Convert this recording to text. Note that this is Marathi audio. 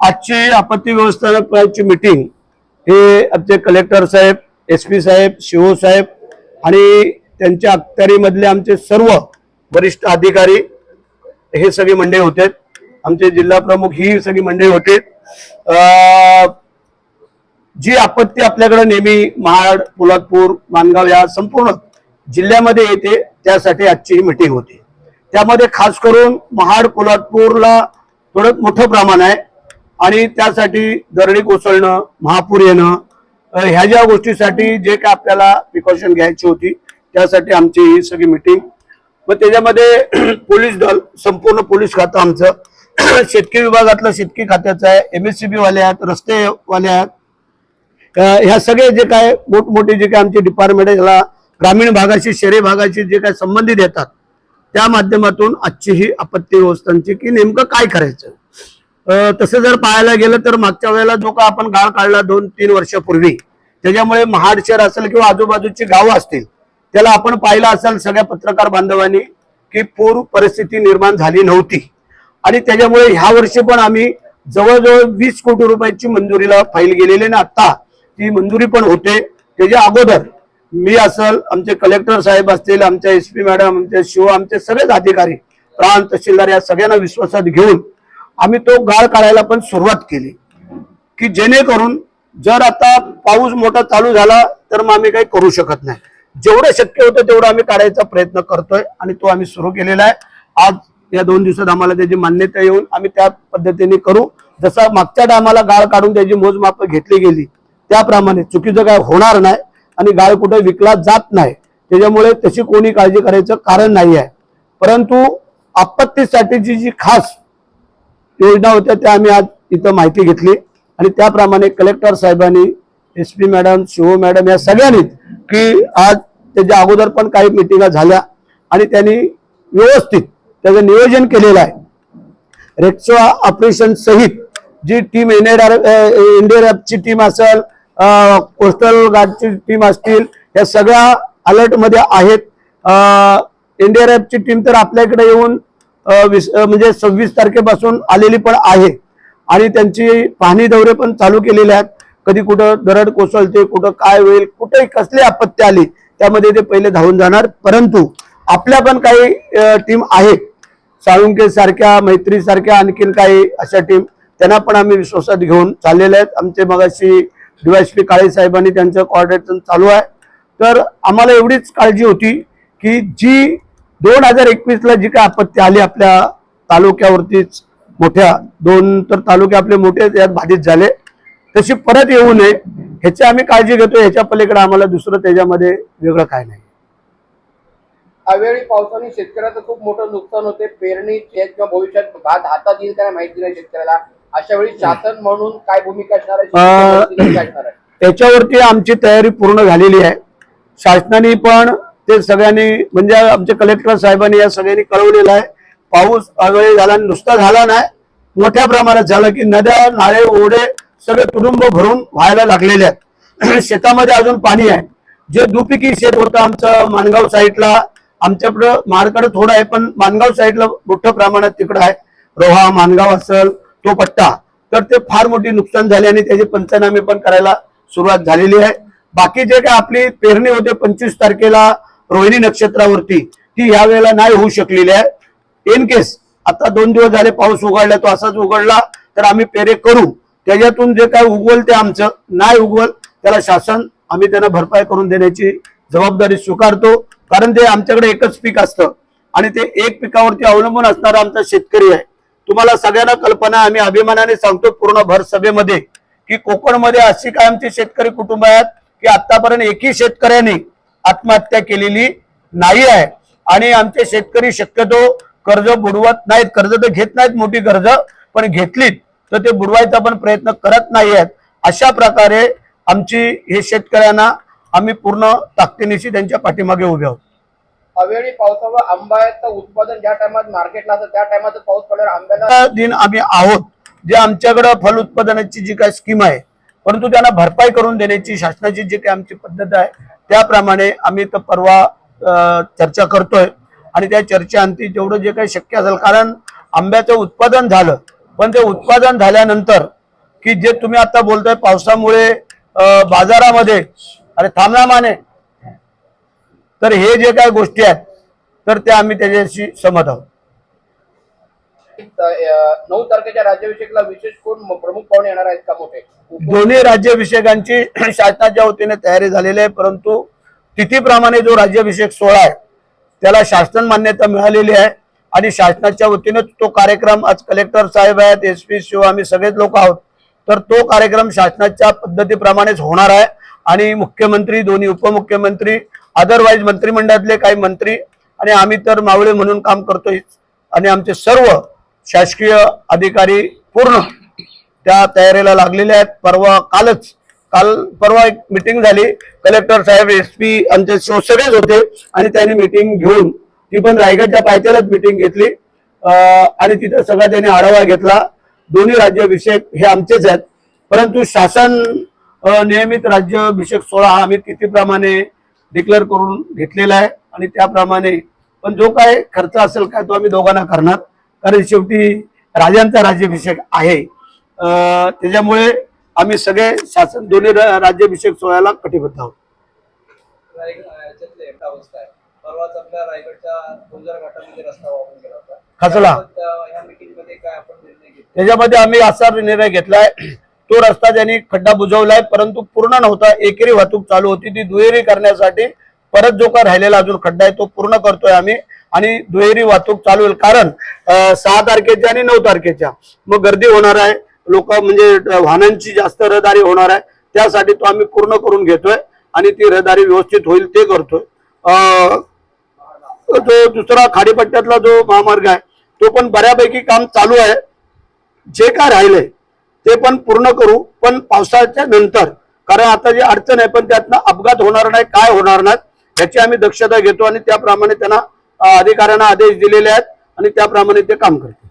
आजची आपत्ती व्यवस्थापनाची मीटिंग हे आमचे कलेक्टर साहेब एस पी साहेब शिओ साहेब आणि त्यांच्या अखत्यारीमधले आमचे सर्व वरिष्ठ अधिकारी हे सगळी मंडळी होते. आमचे जिल्हा प्रमुख ही सगळी मंडळी होते. अं, जी आपत्ती आपल्याकडे नेहमी महाड पोलादपूर मानगाव या संपूर्ण जिल्ह्यामध्ये येते त्यासाठी आजची ही मीटिंग होती. त्यामध्ये खास करून महाड पोलादपूरला थोडं मोठं प्रमाण आहे. आणि त्यासाठी दरडी कोसळणं महापूर येणं ह्या ज्या गोष्टीसाठी जे काय आपल्याला प्रिकॉशन घ्यायची होती त्यासाठी आमची ही सगळी मिटिंग मग त्याच्यामध्ये पोलीस दल संपूर्ण पोलीस खातं आमचं. शेतकी विभागातलं शेतकी खात्याचं आहे एम एस सी बी वाले आहेत रस्तेवाले आहेत. ह्या सगळे जे काय मोठमोठे जे काय आमचे डिपार्टमेंट आहे ग्रामीण भागाशी शहरी भागाशी जे काय संबंधित येतात त्या माध्यमातून आजची ही आपत्ती व्यवस्थांची की नेमकं काय करायचं? तसं जर पाहायला गेलं तर मागच्या वेळेला जो का आपण गाळ काढला दोन तीन वर्षापूर्वी त्याच्यामुळे महाड शहर असेल किंवा आजूबाजूची गावं असतील त्याला आपण पाहिलं असेल सगळ्या पत्रकार बांधवांनी की पूर परिस्थिती निर्माण झाली नव्हती. आणि त्याच्यामुळे ह्या वर्षी पण आम्ही जवळजवळ वीस कोटी रुपयाची मंजुरीला फाईल गेलेली आणि आता ती मंजुरी पण होते. त्याच्या अगोदर मी असल आमचे कलेक्टर साहेब असतील आमच्या एस पी मॅडम आमचे शिव आमचे सगळेच अधिकारी प्रांत तहसीलदार या सगळ्यांना विश्वासात घेऊन आम्ही तो गाळ काढायला पण सुरुवात केली. की जेणेकरून जर आता पाऊस मोठा चालू झाला तर मग आम्ही काही करू शकत नाही. जेवढं शक्य होतं तेवढं आम्ही काढायचा प्रयत्न करतोय आणि तो आम्ही सुरू केलेला आहे. आज या दोन दिवसात आम्हाला त्याची मान्यता येऊन आम्ही त्या पद्धतीने करू. जसा मागच्या टायमाला गाळ काढून त्याची मोजमाप घेतली गेली त्याप्रमाणे चुकीचं काय होणार नाही. आणि गाळ कुठे विकला जात नाही. त्याच्यामुळे तशी कोणी काळजी करायचं कारण नाही आहे. परंतु आपत्तीसाठीची जी खास योजना होत्या त्या आम्ही आज इथं माहिती घेतली. आणि त्याप्रमाणे कलेक्टर साहेबांनी S P madam Shiv madam या सगळ्यांनीच की आज त्याच्या अगोदर पण काही मिटिंगा झाल्या आणि त्यांनी व्यवस्थित त्याचं नियोजन केलेलं आहे. रेक्सो ऑपरेशन सहित जी टीम एनडीआरएफची टीम असेल कोस्टल गार्डची टीम असतील या सगळ्या अलर्टमध्ये आहेत. एनडीआरएफची टीम तर आपल्याकडे येऊन वीस म्हणजे सव्वीस तारखेपासून आलेली पण आहे. आणि त्यांची पाहणी दौरे पण चालू केलेले आहेत. कधी कुठं दरड कोसळते कुठं काय होईल कुठे कसली आपत्ती आली त्यामध्ये ते पहिले धावून जाणार. परंतु आपल्या पण काही टीम आहेत. साळुंके सारख्या मैत्री सारख्या आणखीन काही अशा टीम त्यांना पण आम्ही विश्वासात घेऊन चाललेले आहेत. आमचे मगाशी डीवायसपी काळे साहेबांनी त्यांचं कॉर्डिनेशन चालू आहे. तर आम्हाला एवढीच काळजी होती की जी दोन हजार एकवीस ला जी काय आपत्ती आली आपल्या तालुक्यावरतीच मोठ्या दोन तर तालुके आपले मोठे यात बाधित झाले. तशी परत येऊ नये ह्याची आम्ही काळजी घेतो ह्याच्या पलीकडे आम्हाला दुसरं त्याच्यामध्ये वेगळं काय नाही. अवेळी पावसाने शेतकऱ्याचं खूप मोठं नुकसान होते. पेरणी किंवा भविष्यात भात हातात येईल काय माहिती नाही शेतकऱ्याला. अशा वेळी शासन म्हणून काय भूमिका असणार आहे? त्याच्यावरती आमची तयारी पूर्ण झालेली आहे. शासनाने पण ते सगळ्यांनी म्हणजे आमचे कलेक्टर साहेबांनी या सगळ्यांनी कळवलेलं आहे. पाऊस अवेळी झाला नुसता झाला नाही. मोठ्या प्रमाणात झाला की नद्या नाळे ओढे सगळे कुटुंब भरून व्हायला लागलेले आहेत. शेतामध्ये अजून पाणी आहे. जे दुपिकी शेत होतं आमचं मानगाव साईडला आमच्याकडं महाडकडे थोडं आहे पण मानगाव साईडला मोठ्या प्रमाणात तिकडं आहे. रोहा मानगाव असेल तो पट्टा तर ते फार मोठी नुकसान झाले आणि त्याचे पंचनामे पण करायला सुरुवात झालेली आहे. बाकी जे काय आपली पेरणी होते पंचवीस तारखेला रोहिणी नक्षत्रावरती ती ह्या वेळेला नाही होऊ शकलेली आहे. इन केस आता दोन दिवस झाले पाऊस उघडला तो असाच उघडला तर आम्ही पेरे करू. त्याच्यातून जे काय उगवल ते आमचं नाही उगवल त्याला शासन आम्ही त्यांना भरपाई करून देण्याची जबाबदारी स्वीकारतो. कारण ते आमच्याकडे एकच पीक असतं आणि ते एक पिकावरती अवलंबून असणारा आमचा शेतकरी आहे. तुम्हाला सगळ्यांना कल्पना आम्ही अभिमानाने सांगतो पूर्ण भर सभेमध्ये की कोकणमध्ये अशी काय आमची शेतकरी कुटुंब आहेत की आतापर्यंत एकही शेतकऱ्याने आत्महत्या केलेली नाही आहे. आणि आमचे शेतकरी शक्यतो कर्ज बुडवत नाहीत कर्ज तर घेत नाहीत मोठी कर्ज पण घेतलीत तर ते बुडवायचा पण प्रयत्न करत नाही आहेत. अशा प्रकारे आमची हे शेतकऱ्यांना आम्ही पूर्ण ताकदीनिशी त्यांच्या पाठीमागे उभे आहोत. अवेळी पावसावर आंब्याचं उत्पादन ज्या टायमात मार्केटला असतं त्या टायमात पाऊस पडल्यावर आंब्याला दिन आम्ही आहोत जे आमच्याकडे फल उत्पादनाची जी काय स्कीम आहे परंतु त्यांना भरपाई करून देण्याची शासनाची जी काही आमची पद्धत आहे त्याप्रमाणे आम्ही तर परवा चर्चा करतोय. आणि त्या चर्चेअंती जेवढं जे काही शक्य असेल कारण आंब्याचं उत्पादन झालं. पण ते उत्पादन झाल्यानंतर की जे तुम्ही आता बोलताय पावसामुळे बाजारामध्ये अरे थांबना माने तर हे जे काही गोष्टी आहेत तर त्या आम्ही त्याच्याशी सहमत आहोत. नऊ तारखेच्या राज्याभिषेकला विशेष कोण प्रमुख पाहुणे येणार आहेत का मोठे? दोन्ही राज्याभिषेकांची शासनाच्या वतीने तयारी झालेली आहे परंतु तिथीप्रमाणे जो राज्याभिषेक सोहळा आहे त्याला शासन मान्यता मिळालेली आहे आणि शासनाच्या वतीने तो कार्यक्रम आज कलेक्टर साहेब आहेत एस पी शिव आम्ही सगळेच लोक आहोत तर तो कार्यक्रम शासनाच्या पद्धतीप्रमाणेच होणार आहे आणि मुख्यमंत्री दोन्ही उपमुख्यमंत्री अदरवाईज मंत्रिमंडळातले काही मंत्री आणि आम्ही तर मावळे म्हणून काम करतोय. आणि आमचे सर्व शासकीय अधिकारी पूर्ण त्या तयारीला लागलेले आहेत. परवा कालच काल परवा एक मिटिंग झाली. कलेक्टर साहेब एस पी आमचे सगळेच होते आणि त्यांनी मिटिंग घेऊन ती पण रायगडच्या पायथ्यालाच मिटिंग घेतली. आणि तिथं सगळा त्यांनी आढावा घेतला. दोन्ही राज्याभिषेक हे आमचेच आहेत. परंतु शासन नियमित राज्याभिषेक सोहळा हा आम्ही तिथीप्रमाणे डिक्लेअर करून घेतलेला आहे. आणि त्याप्रमाणे पण जो काय खर्च असेल काय तो आम्ही दोघांना करणार. कारण शेवटी राजांचा राज्याभिषेक आहे. त्याच्यामुळे आम्ही सगळे शासन दोन्ही राज्याभिषेक सोहळ्याला कटिबद्ध आहोत. परवाच आपल्या रायगडच्या घाटामध्ये रस्ता गेला होता खचला. त्याच्यामध्ये आम्ही असा निर्णय घेतलाय तो रस्ता त्यांनी खड्डा बुजवलाय परंतु पूर्ण नव्हता एकेरी वाहतूक चालू होती. ती दुहेरी करण्यासाठी परत जो काय राहिलेला अजून खड्डा आहे तो पूर्ण करतोय आम्ही आणि दुहेरी वाहतूक चालू होईल. कारण सहा तारखेच्या आणि नऊ तारखेच्या मग गर्दी होणार आहे. लोक म्हणजे वाहनांची जास्त रहदारी होणार आहे. त्यासाठी तो आम्ही पूर्ण करून घेतोय आणि ती रहदारी व्यवस्थित होईल ते करतोय. अं, जो दुसरा खाडीपट्ट्यातला जो महामार्ग आहे तो पण बऱ्यापैकी काम चालू आहे. जे काय राहिलंय ते पण पूर्ण करू पण पावसाच्या नंतर. कारण आता जी अडचण आहे पण त्यातनं अपघात होणार नाही काय होणार नाही याची आम्ही दक्षता घेतो आणि त्याप्रमाणे त्यांना अधिकाऱ्यांना आदेश दिलेले आहेत आणि त्याप्रमाणे ते काम करतील.